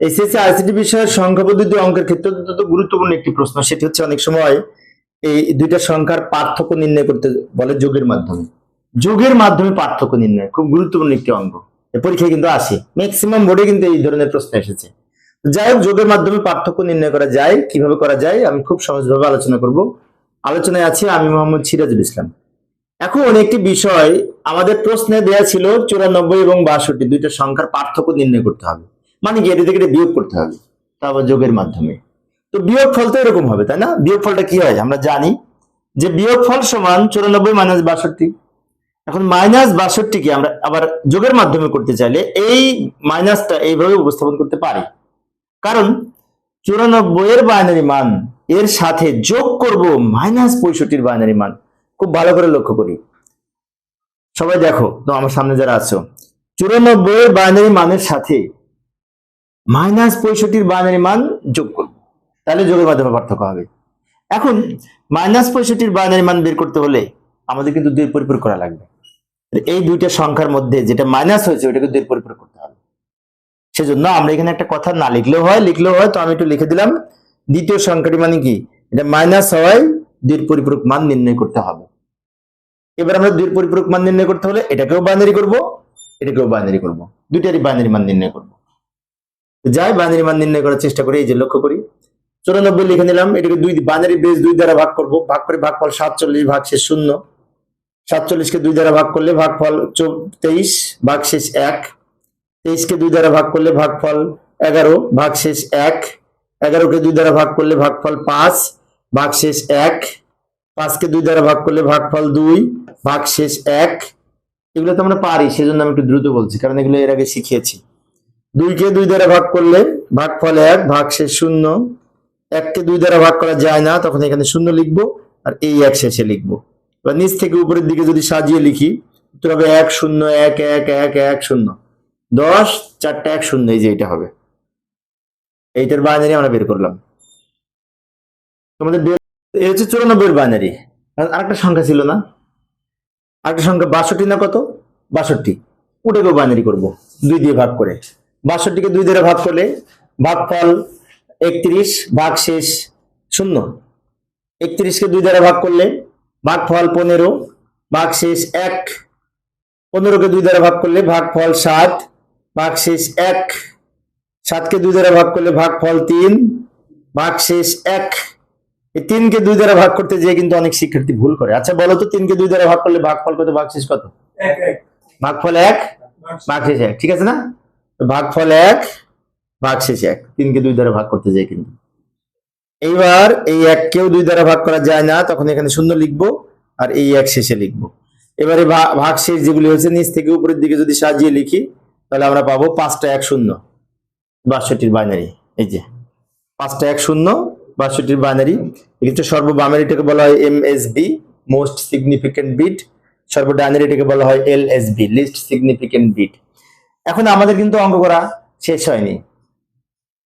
SSC ICT বিষয়ের সংখ্যা পদ্ধতি অঙ্কের ক্ষেত্রে অত্যন্ত গুরুত্বপূর্ণ একটি প্রশ্ন। সেটি হচ্ছে অনেক সময় এই দুইটা সংখ্যার পার্থক্য নির্ণয় করতে বলে যোগের মাধ্যমে। যোগের মাধ্যমে পার্থক্য নির্ণয়, খুব গুরুত্বপূর্ণ একটি এই পরীক্ষায় কিন্তু আসে। ম্যাক্সিমাম বোর্ডে কিন্তু এই ধরনের প্রশ্ন এসেছে। যাই হোক, যোগের মাধ্যমে পার্থক্য নির্ণয় করা যায়। কীভাবে করা যায়? আমি খুব সহজভাবে আলোচনা করব। আলোচনায় আছি আমি মোহাম্মদ সিরাজুল ইসলাম। এখন একটি বিষয়, আমাদের প্রশ্নে দেয়া ছিল চুরানব্বই এবং বাষট্টি, দুইটা সংখ্যার পার্থক্য নির্ণয় করতে হবে। মানে কি এটা থেকে বিয়োগ করতে হবে তারপর যোগের মাধ্যমে। তো বিয়োগ ফল তো এরকম হবে, তাই না? বিয়োগ ফলটা কি হয়? আমরা জানি যে বিয়োগ ফল সমান চুরানব্বই মাইনাস বাষট্টি। এখন মাইনাস বাষট্টিকে আমরা আবার যোগের মাধ্যমে করতে চাইলে এই মাইনাসটা এইভাবে উপস্থাপন করতে পারি। কারণ চুরানব্বই এর বাইনারি মান এর সাথে যোগ করব মাইনাস পঁয়ষট্টির বাইনারি মান। খুব ভালো করে লক্ষ্য করি। সবাই দেখো, তো আমার সামনে যারা আছো, চুরানব্বই এর বাইনারি মানের সাথে মাইনাস পঁয়ষট্টির বাইনারি মান যোগ করব। তাহলে যোগের মাধ্যমে পার্থক্য হবে। এখন মাইনাস পঁয়ষট্টির বাইনারি মান বের করতে হলে আমাদের কিন্তু দুই পরিপূরক করা লাগবে। এই দুইটা সংখ্যার মধ্যে যেটা মাইনাস হয়েছে, ওটাকে দুই পরিপূরক করতে হবে। সেজন্য আমরা এখানে একটা কথা না লিখলেও হয় লিখলেও হয়, তো আমি একটু লিখে দিলাম। দ্বিতীয় সংখ্যাটি মানে কি? এটা মাইনাস হওয়ায় দুই পরিপূরক মান নির্ণয় করতে হবে। এবার আমরা দুই পরিপূরক মান নির্ণয় করতে হলে এটাকেও বাইনারি করব, এটাকেও বাইনারি করব। দুইটারই বাইনারি মান নির্ণয় করব। যাই বাইনারি মান নির্ণয় করার চেষ্টা করি, এই যে লক্ষ্য করি। চুরানব্বই লিখে নিলাম, এটাকে দুই বাইনারি বেস দুই দ্বারা ভাগ করব। ভাগ করে ভাগফল সাতচল্লিশ, ভাগ শেষ শূন্য। সাতচল্লিশকে দুই দ্বারা ভাগ করলে ভাগ ভাগফল তেইশ, ভাগ শেষ এক। তেইশকে দুই দ্বারা ভাগ করলে ভাগফল এগারো, ভাগ শেষ এক। এগারোকে দুই দ্বারা ভাগ করলে ভাগফল পাঁচ, ভাগ শেষ এক। পাঁচকে দুই দ্বারা ভাগ করলে ভাগফল দুই, ভাগ শেষ এক। এগুলো তো আমরা পারি, সেজন্য আমি একটু দ্রুত বলছি, কারণ এগুলো এর আগে শিখিয়েছি। দুইকে দুই দ্বারা ভাগ করলে ভাগফল এক, ভাগ শেষ শূন্য। এককে দুই দ্বারা ভাগ করা যায় না, তখন এখানে শূন্য লিখব আর এই এক শেষে লিখব। নিচ থেকে উপরের দিকে যদি সাজিয়ে লিখি, উত্তর হবে এক শূন্য, এক এক এক এক, শূন্য। দশ, চারটা এক, শূন্য, এই যে এটা হবে। এইটার বাইনারি আমরা বের করলাম। তোমাদের এই হচ্ছে চুরানব্বই বাইনারি আরেকটা সংখ্যা ছিল না। আরেকটা সংখ্যা বাষট্টি না কত? বাষট্টি। উঠে ওটাকেও বাইনারি করব। দুই দিয়ে ভাগ করে। বাষট্টিকে দুই দিয়ে ভাগ করলে ভাগফল একত্রিশ ভাগ শেষ শূন্য। একত্রিশকে দুই দ্বারা ভাগ করলে ভাগফল পনেরো ভাগ শেষ এক। পনেরোকে দুই দ্বারা ভাগ করলে ভাগফল সাত ভাগ শেষ এক। সাতকে দুই দ্বারা ভাগ করলে ভাগফল তিন ভাগ শেষ এক। এই তিনকে দুই দ্বারা ভাগ করতে যেয়ে কিন্তু অনেক শিক্ষার্থী ভুল করে। আচ্ছা বলো তো তিনকে দুই দ্বারা ভাগ করলে ভাগফল কত ভাগ শেষ কত ভাগফল এক ভাগ শেষ এক। ঠিক আছে না? ভাগফল এক ভাগ শেষ এক। তিনকে দুই দ্বারা ভাগ করতে যায় কিন্তু। এইবার এই এককেও দুই দ্বারা ভাগ করা যায় না, তখন এখানে শূন্য লিখব আর এই এক শেষে লিখব। এবারে ভাগ শেষ যেগুলি হয়েছে নিচ থেকে উপরের দিকে যদি সাজিয়ে লিখি, তাহলে আমরা পাবো পাঁচটা এক শূন্য, বাষট্টির বাইনারি এই যে। পাঁচটা এক শূন্য, বাষট্টির বাইনারি এক্ষেত্রে সর্ববামের এটাকে বলা হয় M S B most significant bit সর্বডাইনের এটাকে বলা হয় L S B least significant bit এখন আমাদের কিন্তু অঙ্ক করা শেষ হয়নি।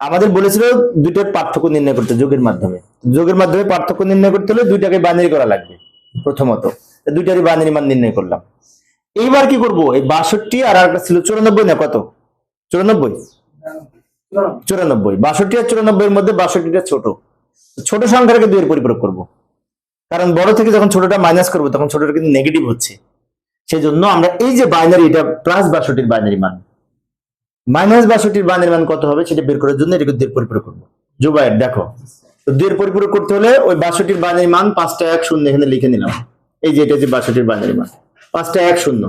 আমাদের বলেছিল দুইটার পার্থক্য নির্ণয় করতে, যোগের মাধ্যমে। যোগের মাধ্যমে পার্থক্য নির্ণয় করতে হলে দুইটাকে বাইনারি করা লাগবে, প্রথমত। দুইটারই বাইনারি মান নির্ণয় করলাম। এইবার কি করব? এই বাষট্টি আর একটা ছিল চুরানব্বই না কত? চুরানব্বই? চুরানব্বই। বাষট্টি আর চুরানব্বই এর মধ্যে বাষট্টিটা ছোট। ছোট সংখ্যাটাকে দুইয়ের পরিপূরক করব। কারণ বড় থেকে যখন ছোটটা মাইনাস করব, তখন ছোটটা কিন্তু নেগেটিভ হচ্ছে। সেই জন্য আমরা এই যে বাইনারি এটা প্লাস বাষট্টির বাইনারি মান। মাইনাস বাষট্টির বাইনারি মান কত হবে সেটা বের করার জন্য এটাকে দুইয়ের পরিপূরক করব। জুবাইর দেখো। দুইয়ের পরিপূরক করতে হলে ওই বাষট্টির বাইনারি মান পাঁচটা এক শূন্য এখানে লিখে নিলাম। এই যে এটা হচ্ছে বাষট্টির বাইনারি মান। পাঁচটা এক শূন্য।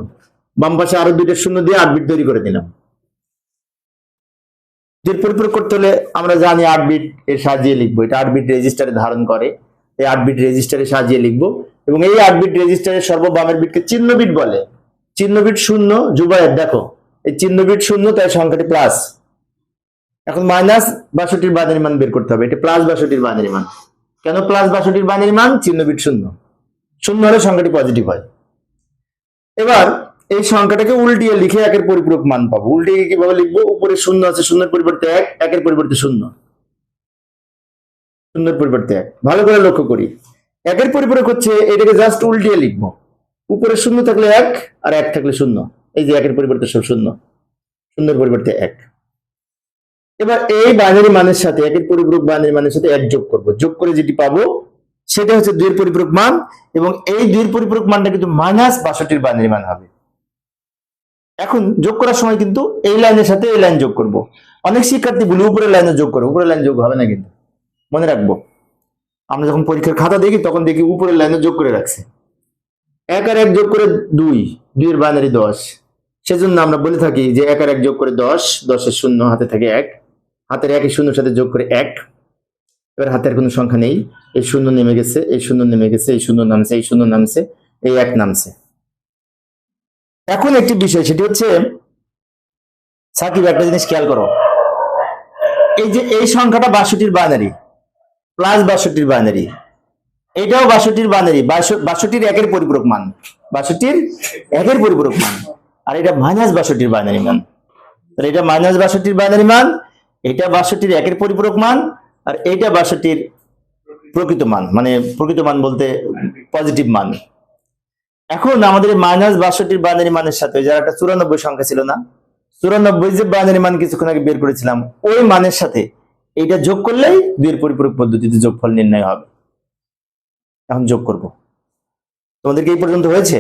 বাম পাশে আরও দুইটা শূন্য দিয়ে আট বিট তৈরি করে দিলাম। দুইয়ের পরিপূরক করতে হলে আমরা জানি আট বিট এর সাজিয়ে লিখব। এটা আট বিট রেজিস্টারে ধারণ করে। এই আট বিট রেজিস্টারে সাজিয়ে লিখব। এবং এই আট বিট রেজিস্টারের সর্ববামের বিটকে চিহ্ন বিট বলে। চিহ্ন বিট শূন্য। জুবাইয়ের দেখো। এই চিহ্ন বিট শূন্য, তাই সংখ্যাটি প্লাস এখন মাইনাস বাষট্টির বাইনারি মান বের করতে হবে। এটা প্লাস বাষট্টির বাইনারি মান। কেন প্লাস বাষট্টির বাইনারি মান? চিহ্ন বিট শূন্য। শূন্য হলে সংখ্যাটি পজিটিভ হয়। এবার এই সংখ্যাটাকে উল্টিয়ে লিখে একের পরিপূরক মান পাবো। উল্টিয়ে কীভাবে লিখব? উপরে শূন্য আছে, শূন্যের পরিবর্তে এক, একের পরিবর্তে শূন্য। শূন্যের পরিবর্তে এক। ভালো করে লক্ষ্য করি। একের পরিপূরক হচ্ছে, এটাকে জাস্ট উল্টিয়ে লিখব। উপরে শূন্য থাকলে এক, আর এক থাকলে শূন্য। এই যে একের পরিবর্তে সব শূন্য। শূন্যের পরিবর্তে এক। এবার এই বাইনারি মানের সাথে, একের পরিপূরক বাইনারি মানের সাথে এক যোগ করব। যোগ করে যেটি পাবো, সেটা হচ্ছে দুইয়ের পরিপূরক মান, এবং এই দুইয়ের পরিপূরক মানটা কিন্তু মাইনাস বাষট্টির বাইনারি মান হবে। এখন যোগ করার সময় কিন্তু এই লাইনের সাথে এই লাইন যোগ করব। অনেক শিক্ষার্থী বলে উপরের লাইনে যোগ করে উপরের লাইন যোগ হবে না কিন্তু। মনে রাখব, আমরা যখন পরীক্ষার খাতা দেখি, তখন দেখি উপরের লাইনে যোগ করে রাখছে। এক আর এক যোগ করে দুই, দুইয়ের বাইনারি দশ। সেজন্য আমরা বলে থাকি যে এক আর এক যোগ করে দশ, দশের শূন্য, হাতে থাকে এক। হাতের একের শূন্যর সাথে যোগ করে এক। এবার হাতের কোনো সংখ্যা নেই। এই শূন্য নেমে গেছে, এই শূন্য নেমে গেছে, এই শূন্য নামছে, এই শূন্য নামছে, এই এক নামছে। এখন একটি বিষয়, সেটি হচ্ছে, সাকিব, একটা জিনিস খেয়াল করো। এই যে এই সংখ্যাটা বাষট্টির বাইনারি প্লাস বাষট্টির বাইনারি এটাও বাষট্টির বাইনারি বাষট্টির একের পরিপূরক মান। বাষট্টির একের পরিপূরক মান। আর এটা মাইনাস বাষট্টির বাইনারি মান। তাহলে এটা মাইনাস বাষট্টির বাইনারি মান, এটা বাষট্টির একের পরিপূরক মান, আর এইটা বাষট্টির প্রকৃত মান মানে প্রকৃত মান বলতে পজিটিভ মান। এখন আমাদের মাইনাস বাষট্টির বাইনারি মানের সাথে, যার একটা চুরানব্বই সংখ্যা ছিল না, চুরানব্বই যে বাইনারি মান কিছুক্ষণ আগে বের করেছিলাম, ওই মানের সাথে এইটা যোগ করলেই দুইয়ের পরিপূরক পদ্ধতিতে যোগফল নির্ণয় হবে। এখন যোগ করব। তোমাদেরকে এই পর্যন্ত হয়েছে?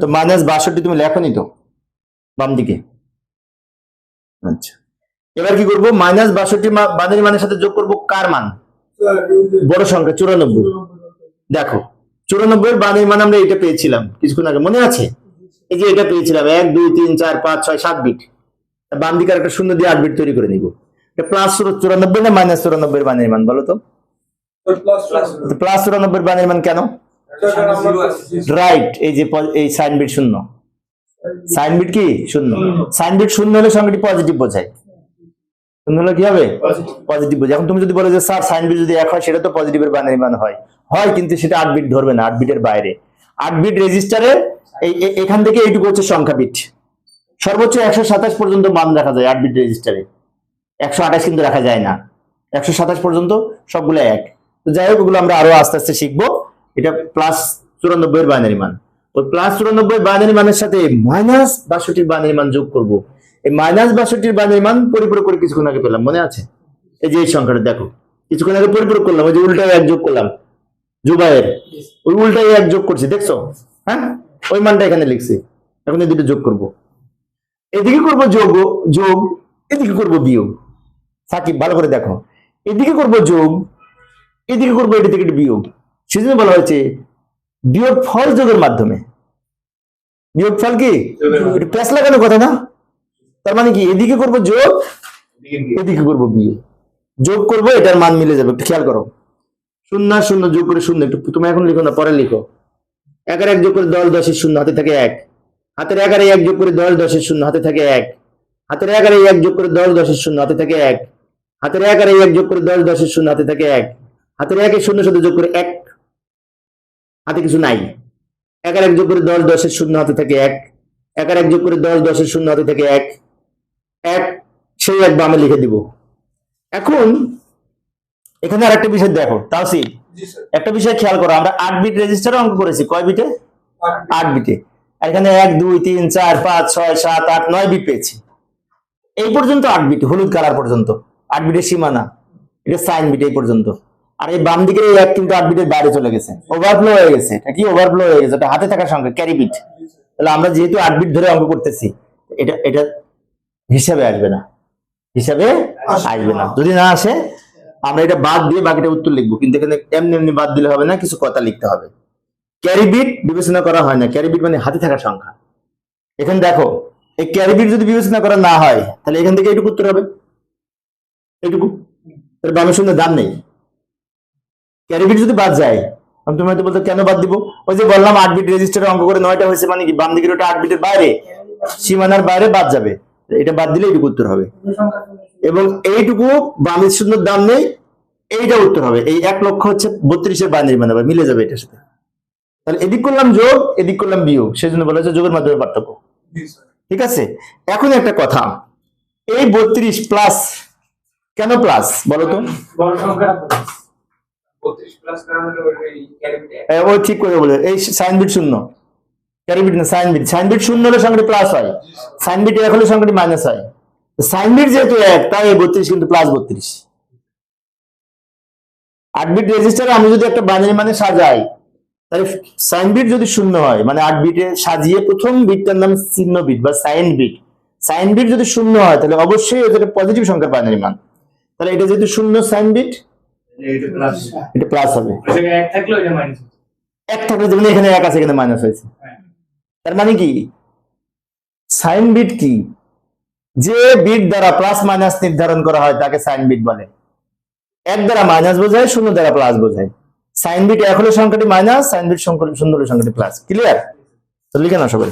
তো মাইনাস বাষট্টি তুমি লেখনি তো বাম দিকে আচ্ছা। এবার কি করব? মাইনাস বাষট্টি বানারি মানের সাথে যোগ করব কার মান? বড় সংখ্যা চুরানব্বই। দেখো চুরানব্বই বানারি মান আমরা এটা পেয়েছিলাম কিছুক্ষণ আগে মনে আছে? এই যে এটা পেয়েছিলাম এক দুই তিন চার পাঁচ ছয় সাত বিট বাম দিকে একটা শূন্য দিয়ে আট বিট তৈরি করে নিব। প্লাস চুরানব্বই না মাইনাস চুরানব্বই বানারি মান বলো তো? প্লাস চুরানব্বই। বানারি মান কেন? রাইট এই যে এই সাইন বিট শূন্য। সাইন বিট কি? শূন্য। সাইন বিট শূন্য হলে সংখ্যাটি পজিটিভ বোঝায়। শূন্য হলে কি হবে? পজিটিভ বোঝায়। এখন তুমি যদি বলো যে স্যার সাইন বিট যদি এক হয় সেটা তো পজিটিভের বাইনারি মান হয়। হয় কিন্তু সেটা আট বিট ধরবে না আট বিটের বাইরে। আট বিট রেজিস্টারে এই এখান থেকে এইটুকু হচ্ছে সংখ্যা বিট সর্বোচ্চ একশো সাতাশ পর্যন্ত মান রাখা যায় আট বিট রেজিস্টারে একশো আঠাশ কিন্তু রাখা যায় না। একশো সাতাশ পর্যন্ত সবগুলো এক। তো যাই হোক ওগুলো আমরা আরও আস্তে আস্তে শিখব। এটা প্লাস চুরানব্বই এর বাইনারি মান। ওই প্লাস চুরানব্বই বাইনারি মানের সাথে মাইনাস বাষট্টির বাইনারি মান যোগ করব। এই মাইনাস বাষট্টির বাইনারি মান পরিপূরক করে কিছুক্ষণ আগে পেলাম মনে আছে? এই যে এই সংখ্যাটা দেখো। কিছুক্ষণ আগে পরিপূরক করলাম ওই যে উল্টায় এক যোগ করলাম জুবাইয়ের। ওই উল্টায় এক যোগ করছি দেখছ? হ্যাঁ? ওই মানটা এখানে লিখছি। এখন এই দুটো যোগ করব। এদিকে করব যোগ যোগ এদিকে করব বিয়োগ। সাকিব ভালো করে দেখো। এদিকে করব যোগ এদিকে করব এটি থেকে বিয়োগ। সেজন্য বলা হয়েছে বিয়োগ ফল যোগের মাধ্যমে। বিয়োগ ফল কি? প্লাস লাগানো কথা না? তার মানে কি এদিকে করব যোগ এদিকে করব বিয়োগ। যোগ করব এটার মান মিলে যাবে খেয়াল করো। শূন্য শূন্য যোগ করে শূন্য একটু তুমি এখন লিখো না পরে লিখো। এগার এক যোগ করে দশ দশের শূন্য হাতে থাকে এক। হাতের এগারো এক যোগ করে দশ দশের শূন্য হাতে থাকে এক। হাতের এগারো এক যোগ করে দশ দশের শূন্য হাতে থাকে এক। হাতের এগারো এক যোগ করে দশ দশের শূন্য হাতে থাকে এক। হাতের একের শূন্য সাথে যোগ করে এক হাতে কিছু নাই। একার এক যোগ করে দশ দশের শূন্য হাতে থাকে এক। একার এক যোগ করে দশ দশের শূন্য হাতে থাকে এক। এক সেই এক বামে লিখে দিব। এখন এখানে আর একটা বিষয় দেখো তাও তাওসি একটা বিষয় খেয়াল করো আমরা আট বিট রেজিস্টারে অঙ্ক করেছি। কয় বিটে আট বিটে আর এখানে এক দুই তিন চার পাঁচ ছয় সাত আট নয় বিট পেয়েছি। এই পর্যন্ত আট বিট হলুদ কালার পর্যন্ত। আট বিটের সীমানা। এটা সাইন বিট এই পর্যন্ত। আর এই বাম দিকের এই এক কিন্তু আট বিটের বাইরে চলে গেছে। ওভারফ্লো হয়ে গেছে। এটা কি ওভারফ্লো হয়ে গেছে? হাতে থাকার সঙ্গে ক্যারি বিট তাহলে আমরা যেহেতু আট বিট ধরে অঙ্ক করতেছি, এটা এটা হিসাবে আসবে না। হিসাবে আসবে না। যদি না আসে, আমরা এটা বাদ দিয়ে বাকিটা উত্তর লিখব। কিন্তু এখানে এমনি এমনি বাদ দিলে হবে না, কিছু কথা লিখতে হবে। ক্যারি বিট বিবেচনা করা হয় না। ক্যারি বিট মানে হাতে থাকার সংখ্যা। এখানে দেখো, এই ক্যারি বিট যদি বিবেচনা করা না হয়, তাহলে এখান থেকে এইটুকু উত্তর হবে। তাহলে বামের সঙ্গে দাম নেই। ক্যারি বিট যদি বাদ যায় আমি তুমি হয়তো বলতে কেন বাদ দিব? ওই যে বললাম আট বিট রেজিস্টারে অঙ্ক করে নয়টা হয়েছে মানে কি বাম দিকের ওটা আট বিটের বাইরে সীমানার বাইরে বাদ যাবে। এটা বাদ দিলে এইটুকু উত্তর হবে। এবং এইটুকু বামের শূন্যর দাম নেই এইটা উত্তর হবে। এই এক লক্ষ হচ্ছে বত্রিশের বাইনারি মানে হবে, মিলে যাবে এটার সাথে। তাহলে এদিক করলাম যোগ এদিক করলাম বিয়োগ। সেই জন্য বলা হচ্ছে যোগের মাধ্যমে পার্থক্য। ঠিক আছে? এখন একটা কথা। এই বত্রিশ প্লাস কেন প্লাস বলো তো। ও ঠিক করে বলে। এই সাইন বিট শূন্য। ক্যারি বিট না, সাইন বিট। সাইন বিট শূন্য হলে সংখ্যাটি প্লাস হয়। সাইন বিট এক হলে সংখ্যাটি মাইনাস হয়। সাইন বিট যেহেতু এক, তাই এই বত্রিশ কিন্তু প্লাস বত্রিশ। আট বিট রেজিস্টারে আমি যদি একটা বাইনারি মানে সাজাই, তাহলে সাইন বিট যদি শূন্য হয় মানে আট বিটে সাজিয়ে প্রথম বিটটার নাম চিহ্ন বিট বা সাইন বিট। সাইন বিট যদি শূন্য হয়, তাহলে অবশ্যই এটা পজিটিভ সংখ্যার বাইনারি মান। তাহলে এটা যেহেতু শূন্য সাইন বিট এটা প্লাস হবে। এক থাকলে যেমন এখানে এক আছে এখানে মাইনাস হয়েছে। হ্যাঁ। তার মানে কি? সাইন বিট কি? যে বিট দ্বারা প্লাস মাইনাস নির্ধারণ করা হয় তাকে সাইন বিট বলে। এক দ্বারা মাইনাস বোঝায় শূন্য দ্বারা প্লাস বোঝায়। সাইন বিট এক হলে সংখ্যাটি মাইনাস সাইন বিট শূন্য হলে সংখ্যাটি প্লাস ক্লিয়ার তো লিখে না সবাই।